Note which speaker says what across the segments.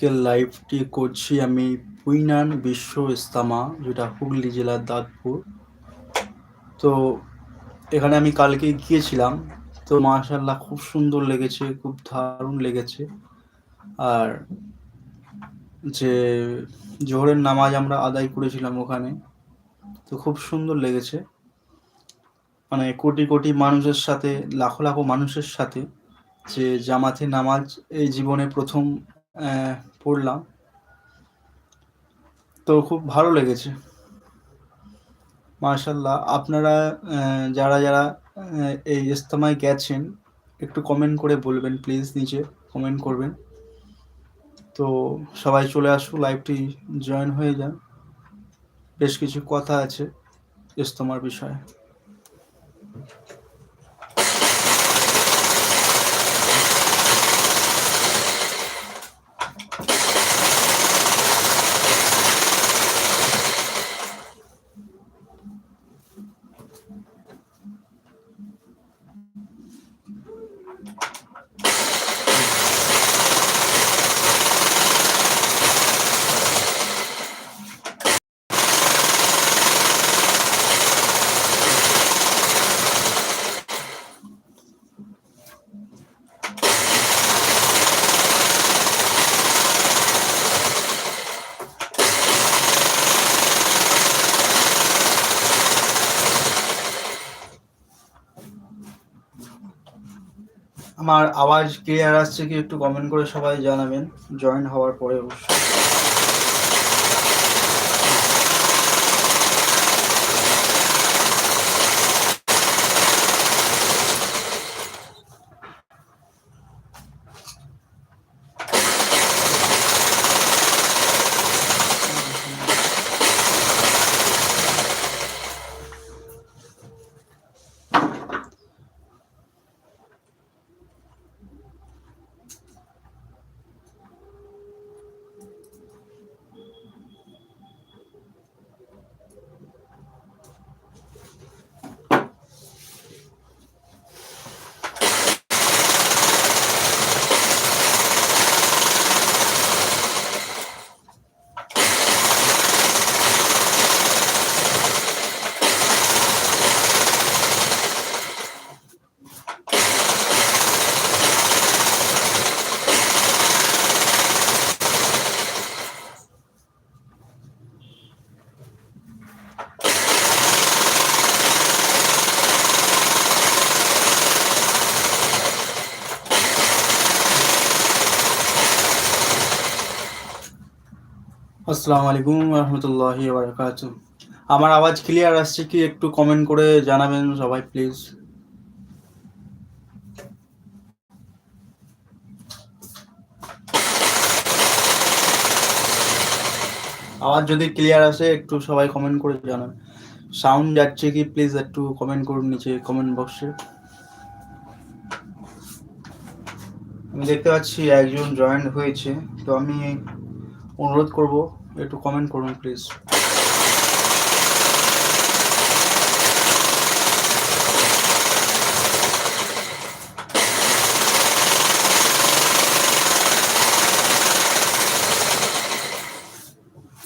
Speaker 1: আজকের লাইভটি করছি আমি পুইনান বিশ্ব ইস্তামা যেটা হুগলি জেলার দাঁতপুর। তো এখানে আমি কালকে গিয়েছিলাম, তো মাশাল্লাহ খুব সুন্দর লেগেছে, খুব দারুণ লেগেছে। আর যে জোহরের নামাজ আমরা আদায় করেছিলাম ওখানে, তো খুব সুন্দর লেগেছে। মানে কোটি কোটি মানুষের সাথে, লাখো লাখো মানুষের সাথে যে জামাতে নামাজ এই জীবনে প্রথম পড়লাম। তো খুব ভালো লেগেছে। মার্শাল্লাহ আপনারা যারা যারা এই ইস্তেমায় গেছেন, একটু কমেন্ট করে বলবেন প্লিজ নিচে কমেন্ট করবেন। তো সবাই চলে আসুক লাইভটি জয়েন হয়ে যান বেশ কিছু কথা আছে ইস্তমার বিষয়ে। আমার আওয়াজ ক্লিয়ার আসছে কি একটু কমেন্ট করে সবাই জানাবেন জয়েন হওয়ার পরে অবশ্যই। আসসালামু আলাইকুম রহমতুল্লাহি বারাকাতু আমার আওয়াজ ক্লিয়ার আসছে কি? একটু কমেন্ট করে জানাবেন সবাই প্লিজ আওয়াজ যদি ক্লিয়ার আসে, একটু সবাই কমেন্ট করে জানান। সাউন্ড যাচ্ছে কি? প্লিজ একটু কমেন্ট করুন নিচে কমেন্ট বক্সে আমি দেখতে পাচ্ছি একজন জয়েন হয়েছে। তো আমি অনুরোধ করব একটু কমেন্ট করুন প্লিজ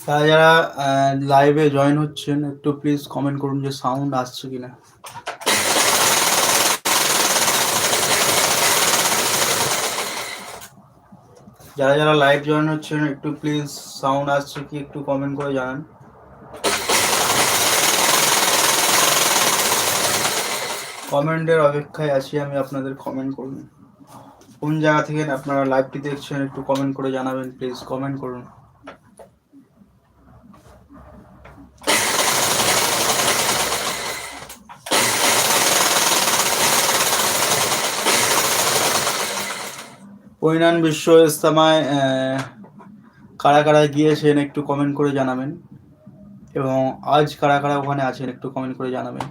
Speaker 1: তারা যারা লাইভে জয়েন হচ্ছেন, একটু প্লিজ কমেন্ট করুন যে সাউন্ড আসছে কিনা। যারা যারা লাইভ জয়েন হচ্ছেন, একটু প্লিজ সাউন্ড আসছে কি, একটু কমেন্ট করে জানান। কমেন্টের অপেক্ষায় আছি আমি, আপনাদের কমেন্ট করুন। কোন জায়গা থেকে আপনারা লাইভটি দেখছেন, একটু কমেন্ট করে জানাবেন প্লিজ কমেন্ট করুন। পরিণাম বিশ্ব ইস্তামায় কারা কারা গিয়েছেন একটু কমেন্ট করে জানাবেন। এবং আজ কারা কারা ওখানে আছেন একটু কমেন্ট করে জানাবেন।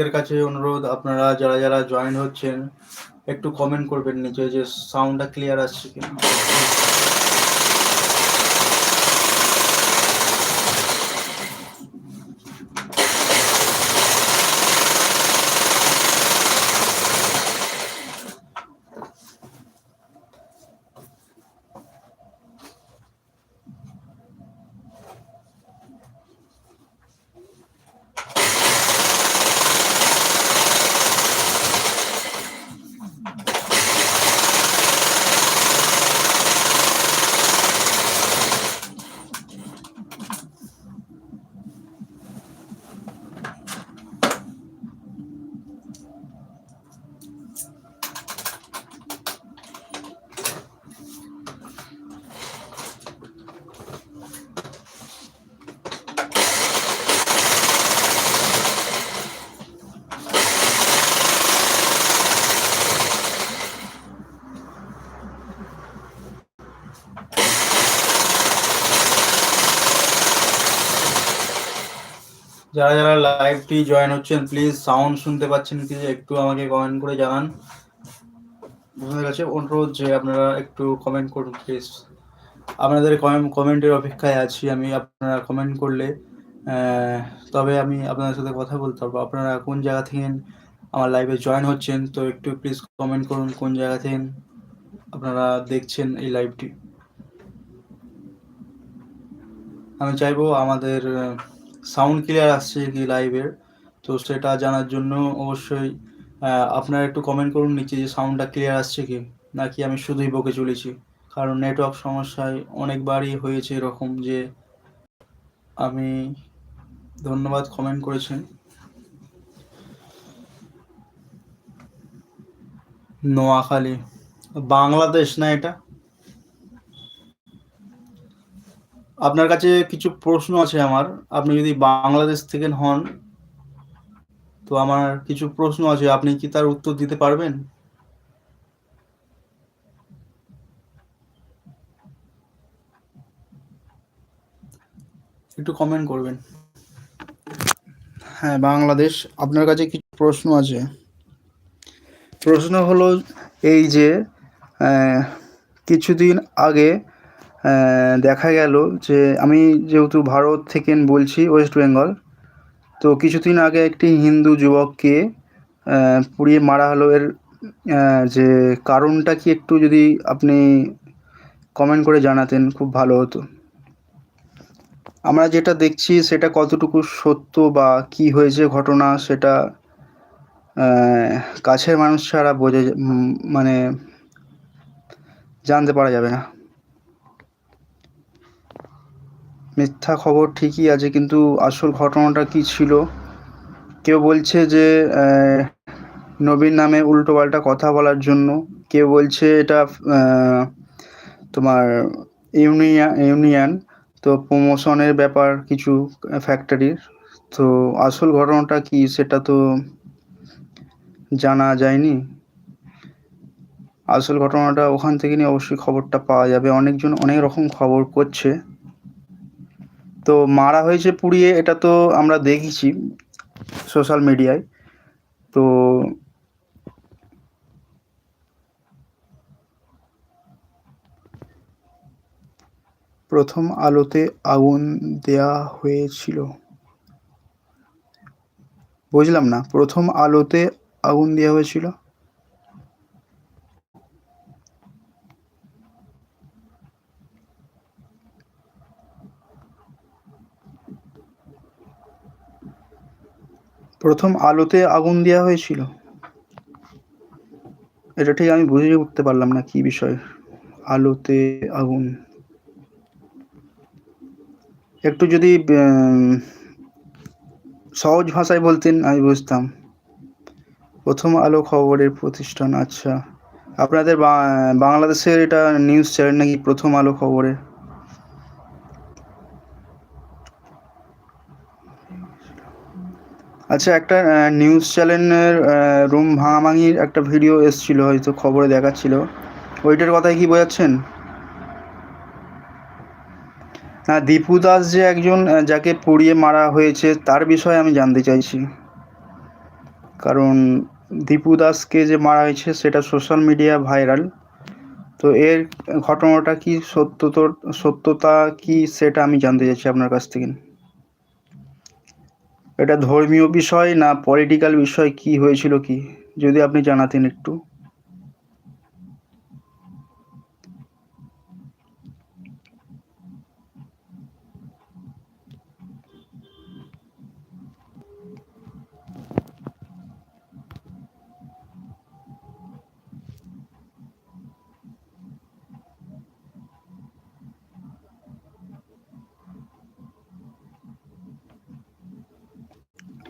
Speaker 1: প্রত্যেকের কাছে অনুরোধ, আপনারা যারা যারা জয়েন হচ্ছেন, একটু কমেন্ট করবেন নিচে যে সাউন্ডটা ক্লিয়ার আসছে কিনা। যারা যারা লাইভটি জয়েন হচ্ছেন প্লিজ সাউন্ড শুনতে পাচ্ছেন কি একটু আমাকে কমেন্ট করে জানান। আপনাদের কাছে অনুরোধ যে আপনারা একটু কমেন্ট করুন প্লিজ আপনাদের কমেন্টের অপেক্ষায় আছি আমি, আপনারা কমেন্ট করলে তবে আমি আপনাদের সাথে কথা বলতে পারব। আপনারা কোন জায়গা থেকে আমার লাইভে জয়েন হচ্ছেন, তো একটু প্লিজ কমেন্ট করুন কোন জায়গা থেকে আপনারা দেখছেন এই লাইভটি আমি চাইব আমাদের সাউন্ড ক্লিয়ার আসছে কি লাইভের তো সেটা জানার জন্য অবশ্যই আপনারা একটু কমেন্ট করুন নিচে যে সাউন্ডটা ক্লিয়ার আসছে কি, নাকি আমি শুধুই বকে চলেছি। কারণ নেটওয়ার্ক সমস্যায় অনেকবারই হয়েছে এরকম যে আমি ধন্যবাদ কমেন্ট করেছেন। নোয়াখালী, বাংলাদেশ না এটা? আপনার কাছে কিছু প্রশ্ন আছে আমার। আপনি যদি বাংলাদেশ থেকে হন, তো আমার কিছু প্রশ্ন আছে, আপনি কি তার উত্তর দিতে পারবেন? একটু কমেন্ট করবেন। হ্যাঁ বাংলাদেশ, আপনার কাছে কিছু প্রশ্ন আছে। প্রশ্ন হলো এই যে কিছুদিন আগে দেখা গেল যে আমি যেহেতু ভারত থেকে বলছি ওয়েস্ট বেঙ্গল, তো কিছুদিন আগে একটি হিন্দু যুবককে পুড়িয়ে মারা হলো। এর যে কারণটা কি একটু যদি আপনি কমেন্ট করে জানাতেন খুব ভালো হতো। আমরা যেটা দেখছি সেটা কতটুকু সত্য বা কি হয়েছে ঘটনা সেটা কাছের মানুষ ছাড়া বোঝে মানে জানতে পারা যাবে না। মিথ্যা খবর ঠিকই আছে, কিন্তু আসল ঘটনাটা কি ছিল? কেউ বলছে যে নবীন নামে উল্টোপাল্টা কথা বলার জন্য। কেউ বলছে এটা তোমার ইউনিয়ন ইউনিয়ন, তো প্রমোশনের ব্যাপার কিছু ফ্যাক্টরির। তো আসল ঘটনাটা কি সেটা তো জানা যায়নি। আসল ঘটনাটা ওখান থেকে নিয়ে অবশ্যই খবরটা পাওয়া যাবে। অনেকজন অনেক রকম খবর করছে। তো মারা হয়েছে পুড়িয়ে, এটা তো আমরা দেখেছি সোশ্যাল মিডিয়ায় তো প্রথম আলোতে আগুন দেয়া হয়েছিল। বুঝলাম না, প্রথম আলোতে আগুন দেওয়া হয়েছিল? প্রথম আলোতে আগুন দেওয়া হয়েছিল। এটা ঠিক আমি বুঝে উঠতে পারলাম না কি বিষয়। আলোতে আগুন। একটু যদি সহজ ভাষায় বলতেন, আমি বুঝতাম। প্রথম আলো খবরের প্রতিষ্ঠান আচ্ছা। আপনাদের বাংলাদেশের এটা নিউজ চ্যানেল নাকি প্রথম আলো খবরের? আচ্ছা একটা নিউজ চ্যানেলের রুম ভাঙাভাঙির একটা ভিডিও এসছিল, হয়তো খবরে দেখাচ্ছিল। ওইটার কথাই কি বোঝাচ্ছেন? হ্যাঁ দীপু দাস যে একজন যাকে পুড়িয়ে মারা হয়েছে, তার বিষয়ে আমি জানতে চাইছি। কারণ দীপু দাসকে যে মারা হয়েছে, সেটা সোশ্যাল মিডিয়া ভাইরাল তো এর ঘটনাটা কি সত্য সত্যতা কি, সেটা আমি জানতে চাইছি আপনার কাছ থেকে। এটা ধর্মীয় বিষয় না পলিটিক্যাল বিষয় কি হয়েছিল কি? যদি আপনি জানাতেন একটু।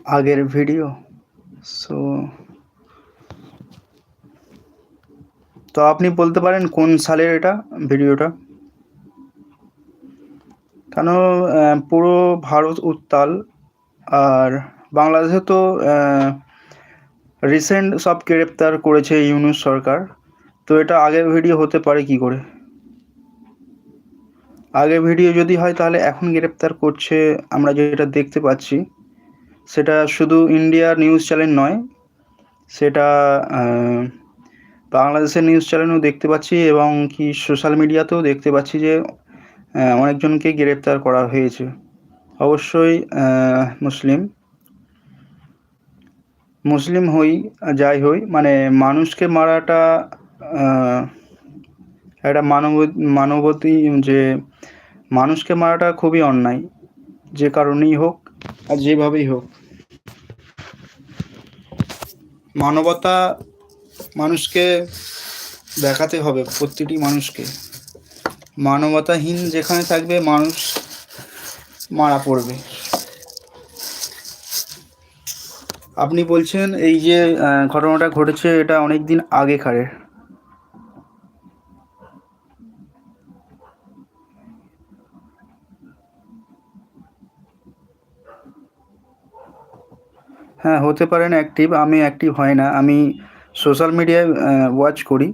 Speaker 1: আগের ভিডিও সো তো আপনি বলতে পারেন কোন সালের এটা ভিডিওটা কেন পুরো ভারত উত্তাল, আর বাংলাদেশে তো রিসেন্ট সব গ্রেপ্তার করেছে ইউনুস সরকার, তো এটা আগের ভিডিও হতে পারে কি করে? আগের ভিডিও যদি হয় তাহলে এখন গ্রেপ্তার করছে, আমরা যেটা দেখতে পাচ্ছি সেটা শুধু ইন্ডিয়ার নিউজ চ্যানেল নয়, সেটা বাংলাদেশের নিউজ চ্যানেলও দেখতে পাচ্ছি এবং কি সোশ্যাল মিডিয়াতেও দেখতে পাচ্ছি যে অনেকজনকে গ্রেপ্তার করা হয়েছে। অবশ্যই মুসলিম মুসলিম হই, যাই হই মানে মানুষকে মারাটা একটা মানব, মানবতী যে, মানুষকে মারাটা খুবই অন্যায়, যে কারণেই হোক আর যেভাবেই হোক। মানবতা মানুষকে দেখাতে হবে প্রতিটি মানুষকে। মানবতাহীন যেখানে থাকবে, মানুষ মারা পড়বে। আপনি বলছেন এই যে ঘটনাটা ঘটেছে এটা অনেক দিন আগেকারের হ্যাঁ হতে পারেন অ্যাক্টিভ আমি অ্যাক্টিভ হয় না। আমি সোশ্যাল মিডিয়ায় ওয়াচ করি।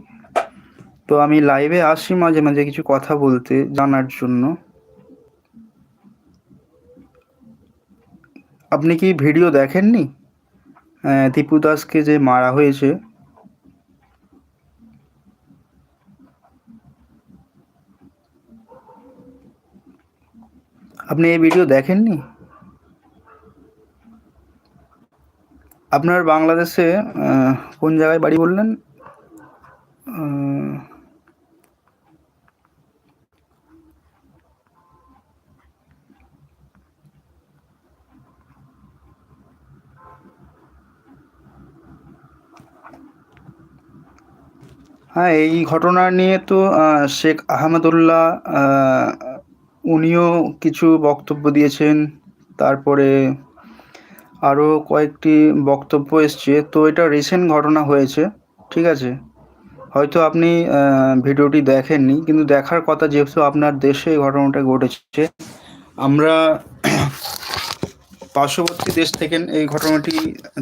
Speaker 1: তো আমি লাইভে আসি মাঝে মাঝে কিছু কথা বলতে, জানার জন্য। আপনি কি ভিডিও দেখেননি? দীপু দাসকে যে মারা হয়েছে। আপনি এই ভিডিও দেখেননি? আপনার বাংলাদেশে কোন জায়গায় বাড়ি বললেন? হ্যাঁ এই ঘটনা নিয়ে তো শেখ আহমেদুল্লাহ উনিও কিছু বক্তব্য দিয়েছেন। তারপরে আরও কয়েকটি বক্তব্য এসছে। তো এটা রিসেন্ট ঘটনা হয়েছে, ঠিক আছে? হয়তো আপনি ভিডিওটি দেখেননি, কিন্তু দেখার কথা যেহেতু আপনার দেশে এই ঘটনাটা ঘটেছে, আমরা পার্শ্ববর্তী দেশ থেকে এই ঘটনাটি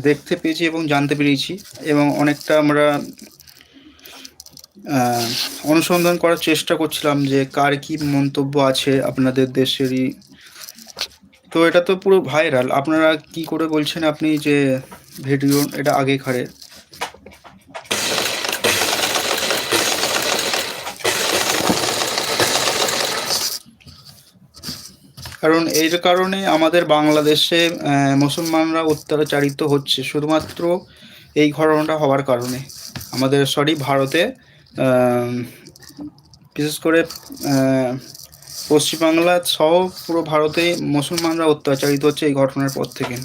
Speaker 1: দেখতে পেয়েছি এবং জানতে পেরেছি এবং অনেকটা আমরা অনুসন্ধান করার চেষ্টা করছিলাম যে কার কি মন্তব্য আছে আপনাদের দেশেরই তো এটা তো পুরো ভাইরাল আপনারা কি করে বলছেন আপনি যে ভিডিও এটা আগেকারের কারণ এর কারণে আমাদের বাংলাদেশে মুসলমানরা অত্যাচারিত হচ্ছে শুধুমাত্র এই ঘটনাটা হওয়ার কারণে। আমাদের সরি ভারতে বিশেষ করে পশ্চিমবাংলা সহ পুরো ভারতে মুসলমানরা অত্যাচারিত হচ্ছে এই ঘটনার পর থেকে।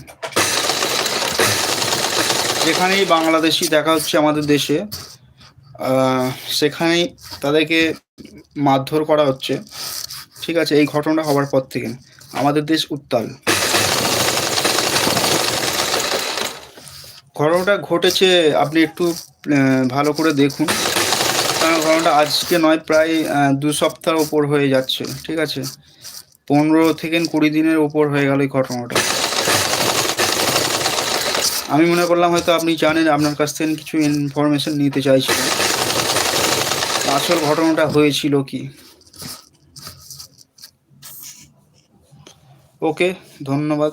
Speaker 1: যেখানেই বাংলাদেশি দেখা হচ্ছে আমাদের দেশে সেখানেই তাদেরকে মারধর করা হচ্ছে। ঠিক আছে, এই ঘটনাটা হওয়ার পর থেকে। আমাদের দেশ উত্তাল। ঘটনাটা ঘটেছে, আপনি একটু ভালো করে দেখুন। ঘটনাটা আজকে নয়, প্রায় দু সপ্তাহ ওপর হয়ে যাচ্ছে, ঠিক আছে? পনেরো থেকে কুড়ি দিনের ওপর হয়ে গেল এই ঘটনাটা। আমি মনে করলাম হয়তো আপনি জানেন, আপনার কাছ থেকে কিছু ইনফরমেশন নিতে চাইছিলেন আসল ঘটনাটা হয়েছিল কি? ওকে, ধন্যবাদ।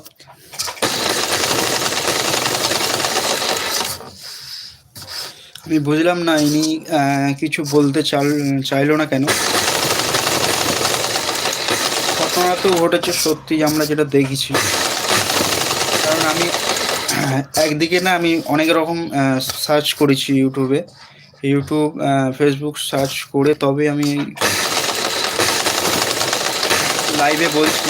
Speaker 1: আমি বুঝলাম না, ইনি কিছু বলতে চাইলো না কেন? ঘটনা তো ঘটেছে সত্যি, আমরা যেটা দেখেছি। কারণ আমি একদিকে না আমি অনেক রকম সার্চ করেছি ইউটিউবে ইউটিউব ফেসবুক সার্চ করে তবে আমি লাইভে বলছি।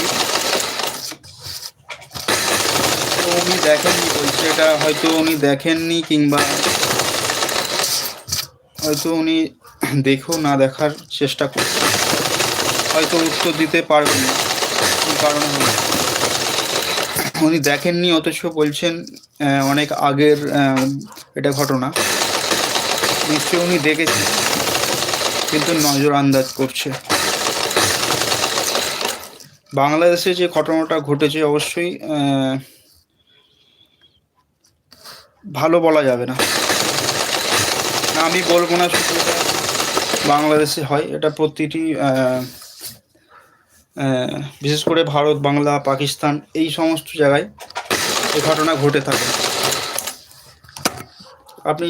Speaker 1: উনি দেখেননি বলছে, এটা হয়তো উনি দেখেননি কিংবা হয়তো উনি দেখেও না দেখার চেষ্টা করছেন হয়তো উত্তর দিতে পারবেন না। কারণে উনি দেখেননি, অথচ বলছেন অনেক আগের এটা ঘটনা। নিশ্চয়ই উনি দেখেছেন, কিন্তু নজর আন্দাজ করছে। বাংলাদেশে যে ঘটনাটা ঘটেছে, অবশ্যই ভালো বলা যাবে না। আমি বলব না বাংলাদেশে হয়, এটা প্রতিটি বিশেষ করে ভারত, বাংলা, পাকিস্তান, এই সমস্ত জায়গায় এ ঘটনা ঘটে থাকে। আপনি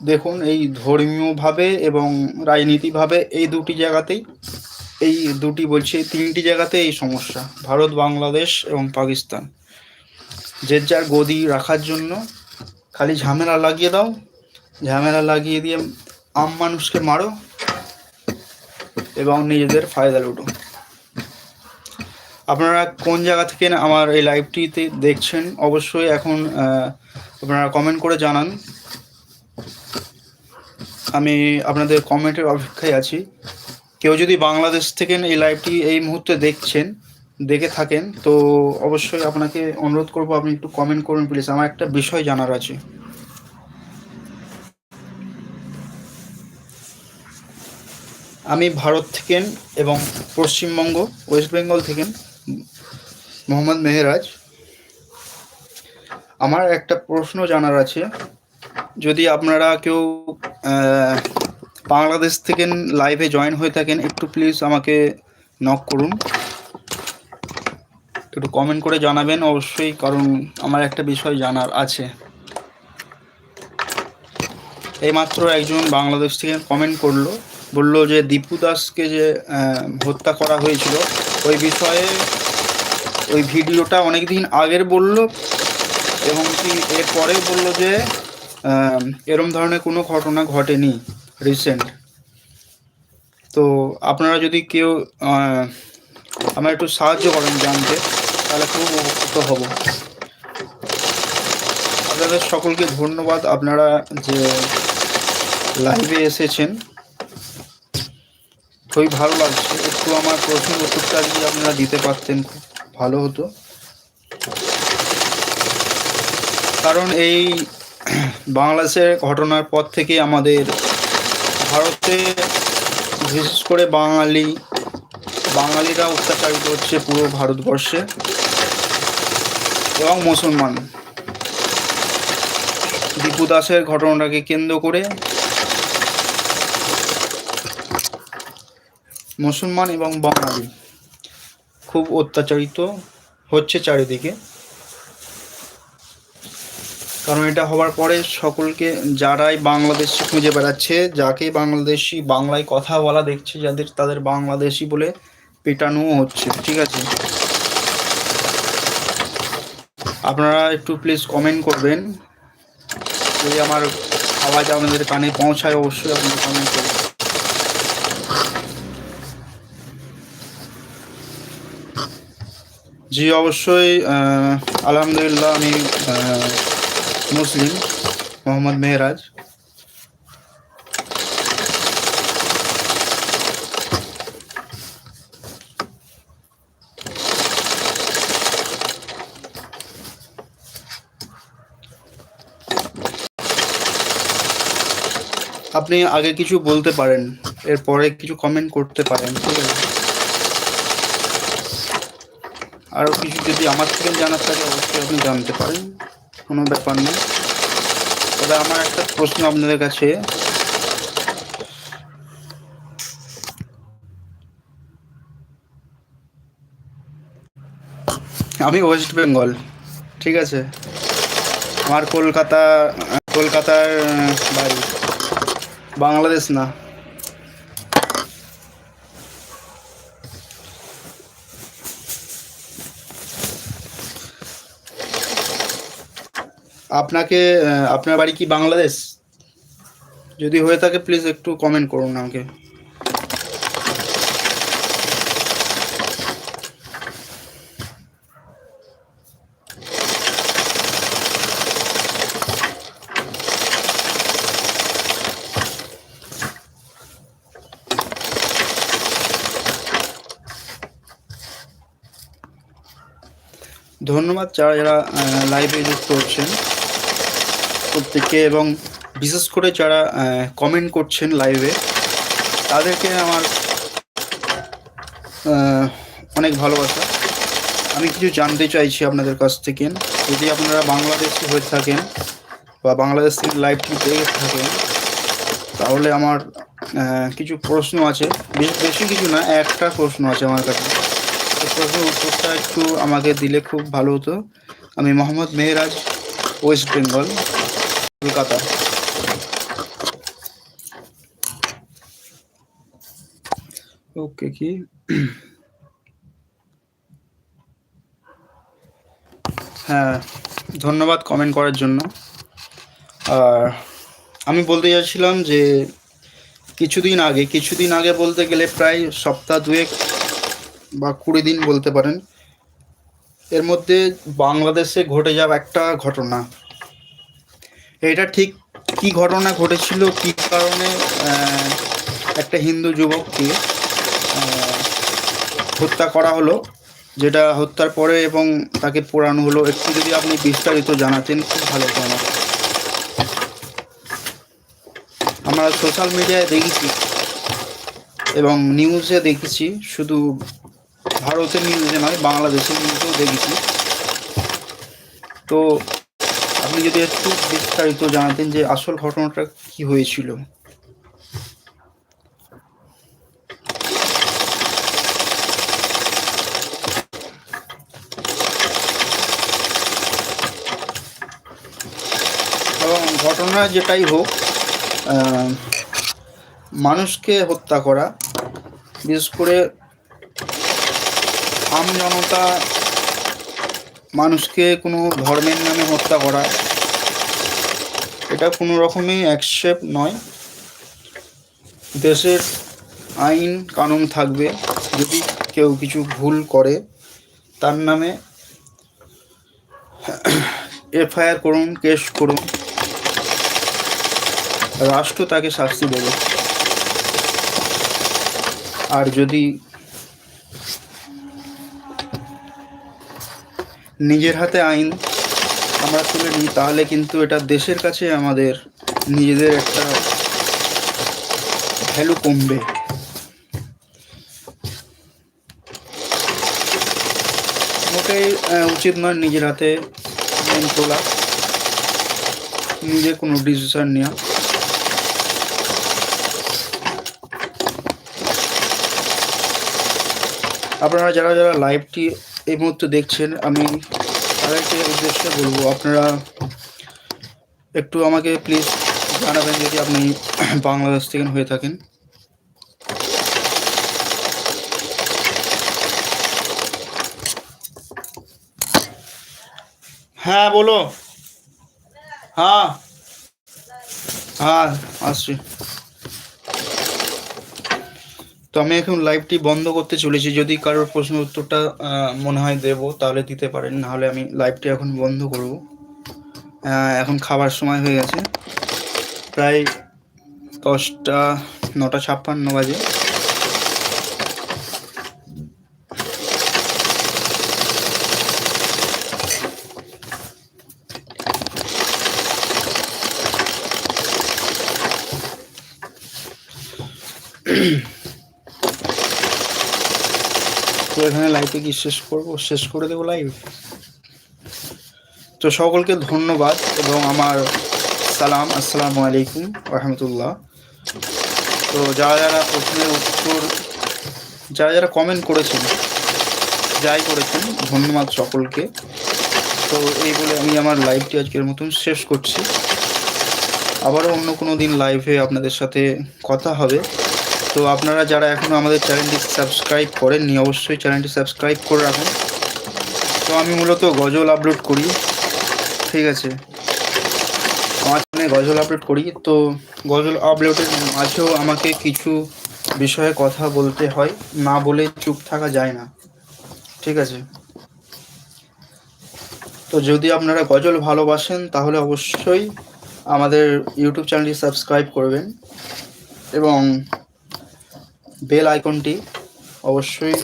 Speaker 1: দেখুন, এই ধর্মীয়ভাবে এবং রাজনীতিভাবে এই দুটি জায়গাতেই, এই দুটি বলছি তিনটি জায়গাতে এই সমস্যা, ভারত, বাংলাদেশ এবং পাকিস্তান। যে যার গদি রাখার জন্য খালি ঝামেলা লাগিয়ে দাও ঝামেলা লাগিয়ে দিয়ে আম মানুষকে মারো এবং নিজেদের ফায়দা লুটো। আপনারা কোন জায়গা থেকে আমার এই লাইভটিতে দেখছেন, অবশ্যই এখন আপনারা কমেন্ট করে জানান। আমি আপনাদের কমেন্টের অপেক্ষায় আছি। কেউ যদি বাংলাদেশ থেকে এই লাইভটি এই মুহূর্তে দেখছেন, দেখে থাকেন, তো অবশ্যই আপনাকে অনুরোধ করব আপনি একটু কমেন্ট করুন প্লিজ আমার একটা বিষয় জানার আছে। আমি ভারত থেকেন এবং পশ্চিমবঙ্গ, ওয়েস্ট বেঙ্গল থেকেন, মোহাম্মদ মেহরাজ। আমার একটা প্রশ্ন জানার আছে। যদি আপনারা কেউ বাংলাদেশ থেকে লাইভে জয়েন হয়ে থাকেন, একটু প্লিজ আমাকে নক করুন। একটু কমেন্ট করে জানাবেন অবশ্যই, কারণ আমার একটা বিষয় জানার আছে। এইমাত্র একজন বাংলাদেশ থেকে কমেন্ট করল। বলল যে দীপু দাসকে যে হত্যা করা হয়েছিল, ওই বিষয়ে ওই ভিডিওটা অনেক দিন আগের বলল এবং কি এরপরে বলল যে এরম ধরনের কোনো ঘটনা ঘটেনি রিসেন্ট তো আপনারা যদি কেউ আমার একটু সাহায্য করেন জানতে, তাহলে খুব উপকৃত হব। আপনাদের সকলকে ধন্যবাদ। আপনারা যে লাইভে এসেছেন খুবই ভালো লাগছে। একটু আমার প্রশ্ন উত্তরটা যদি আপনারা দিতে পারতেন, খুব ভালো হতো। কারণ এই বাংলাদেশের ঘটনার পর থেকে আমাদের ভারতে, বিশেষ করে বাঙালি, বাঙালিরা অত্যাচারিত হচ্ছে পুরো ভারতবর্ষে এবং মুসলমান। দীপু দাসের ঘটনাটাকে কেন্দ্র করে মুসলমান এবং বাঙালি খুব অত্যাচারিত হচ্ছে চারিদিকে। কারণ এটা হওয়ার পরে সকলকে যারাই বাংলাদেশি খুঁজে বেড়াচ্ছে যাকে বাংলাদেশি বাংলায় কথা বলা দেখছে, যাদের তাদের বাংলাদেশি বলে পেটানোও হচ্ছে, ঠিক আছে? আপনারা একটু প্লিজ কমেন্ট করবেন। যদি আমার আওয়াজ আপনাদের কানে পৌঁছায়, অবশ্যই আপনারা কমেন্ট করবেন। জি, অবশ্যই আলহামদুলিল্লাহ আমি মুসলিম, মোহাম্মদ মেহরাজ। আপনি আগে কিছু বলতে পারেন, এরপরে কিছু কমেন্ট করতে পারেন, ঠিক আছে? আরও কিছু যদি আমার থেকে জানার থাকে, অবশ্যই আপনি জানতে পারেন। কোনো ব্যাপার নেই। তবে আমার একটা প্রশ্ন আপনাদের কাছে। আমি ওয়েস্ট বেঙ্গল, ঠিক আছে? আমার কলকাতা, কলকাতার, বাড়ি। বাংলাদেশ না। আপনাকে আপনার বাড়ি কি বাংলাদেশ? যদি হয়ে থাকে প্লিজ একটু কমেন্ট করুন আমাকে। ধন্যবাদ যারা যারা লাইভে যুক্ত হচ্ছেন। প্রত্যেককে এবং বিশেষ করে যারা কমেন্ট করছেন লাইভে তাদেরকে আমার অনেক ভালোবাসা। আমি কিছু জানতে চাইছি আপনাদের কাছ থেকে। যদি আপনারা বাংলাদেশি হয়ে থাকেন বা বাংলাদেশ থেকে লাইভটি দেখে থাকেন, তাহলে আমার কিছু প্রশ্ন আছে। বেশি কিছু না, একটা প্রশ্ন আছে আমার কাছে। প্রশ্নের উত্তরটা একটু আমাকে দিলে খুব ভালো হতো। আমি Mohammad Mehraj West Bengal Kolkata. Okay, কি? হ্যাঁ ধন্যবাদ কমেন্ট করার জন্য। আর আমি বলতে চাইছিলাম যে, কিছুদিন আগে কিছুদিন আগে বলতে গেলে প্রায় সপ্তাহ দুয়েক বা কুড়ি দিন বলতে পারেন, এর মধ্যে বাংলাদেশে ঘটে যাওয়া একটা ঘটনা। এটা ঠিক কি ঘটনা ঘটেছিল, কি কারণে একটা হিন্দু যুবককে হত্যা করা হলো, যেটা হত্যার পরে এবং তাকে পোড়ানো হলো, একটু যদি আপনি বিস্তারিত জানাতেন, খুব ভালো আমার। আমরা সোশ্যাল মিডিয়ায় দেখেছি এবং নিউজে দেখেছি, শুধু ভারতের নিউজে নয়, বাংলাদেশের নিউজেও দেখেছি। তো আপনি যদি একটু বিস্তারিত জানাতেন যে আসল ঘটনাটা কি হয়েছিল? এবং ঘটনা যেটাই হোক মানুষকে হত্যা করা, বিশেষ করে আম জনতা মানুষকে কোনো ধর্মের নামে হত্যা করা এটা কোনো রকমই অ্যাকসেপ্ট নয়। দেশের আইন কানুন থাকবে। যদি কেউ কিছু ভুল করে, তার নামে এফআইআর করুন, কেস করুন। রাষ্ট্র তাকে শাস্তি দেবে। আর যদি নিজের হাতে আইন আমরা তুলে নিই, তাহলে কিন্তু এটা দেশের কাছে আমাদের নিজেদের একটা ভ্যালু কমবে। মোটেই উচিত নয় নিজের হাতে আইন তোলা, নিজে কোনো ডিসিশন নেওয়া। আপনারা যারা যারা লাইভটি এই মুহূর্তে দেখছেন, আমি তাদেরকে উদ্দেশ্যে বলব, আপনারা একটু আমাকে প্লিজ জানাবেন যদি আপনি বাংলাদেশ থেকে হয়ে থাকেন। হ্যাঁ বলো। হ্যাঁ। হ্যাঁ আসছি। তো আমি এখন লাইভটি বন্ধ করতে চলেছি। যদি কারোর প্রশ্ন উত্তরটা মনে হয় দেবো, তাহলে দিতে পারেন। নাহলে আমি লাইভটি এখন বন্ধ করব। এখন খাবার সময় হয়ে গেছে। প্রায় দশটা, নটা ছাপ্পান্ন বাজে। তো এখানে লাইভে কি শেষ করব, শেষ করে দেবো লাইভ তো সকলকে ধন্যবাদ এবং আমার সালাম, আসসালামু আলাইকুম রহমতুল্লাহ। তো যারা যারা প্রশ্নের উত্তর, যারা যারা কমেন্ট করেছেন, যাই করেছেন, ধন্যবাদ সকলকে। তো এই বলে আমি আমার লাইভটি আজকের মতন শেষ করছি। আবারও অন্য কোনো দিন লাইভে আপনাদের সাথে কথা হবে। তো আপনারা যারা এখনও আমাদের চ্যানেলটি সাবস্ক্রাইব করেননি, অবশ্যই চ্যানেলটি সাবস্ক্রাইব করে রাখুন। তো আমি মূলত গজল আপলোড করি, ঠিক আছে? চ্যানেলে গজল আপলোড করি, তো গজল আপলোডের মাঝেও আমাকে কিছু বিষয়ে কথা বলতে হয়, না বলে চুপ থাকা যায় না, ঠিক আছে? তো যদি আপনারা গজল ভালোবাসেন, তাহলে অবশ্যই আমাদের ইউটিউব চ্যানেলটি সাবস্ক্রাইব করবেন এবং বেল আইকনটি অবশ্যই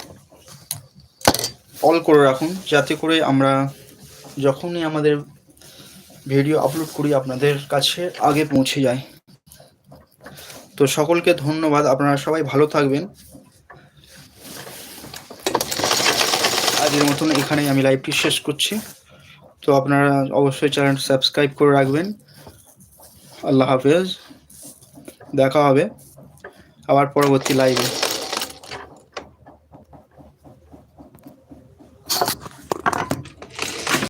Speaker 1: অল করে রাখুন, যাতে করে আমরা যখনই আমাদের ভিডিও আপলোড করি, আপনাদের কাছে আগে পৌঁছে যায়। তো সকলকে ধন্যবাদ, আপনারা সবাই ভালো থাকবেন। আজকের মতন এখানেই আমি লাইভটি শেষ করছি। তো আপনারা অবশ্যই চ্যানেল সাবস্ক্রাইব করে রাখবেন। আল্লাহ হাফেজ। দেখা হবে। আবার পরবর্তী লাইভে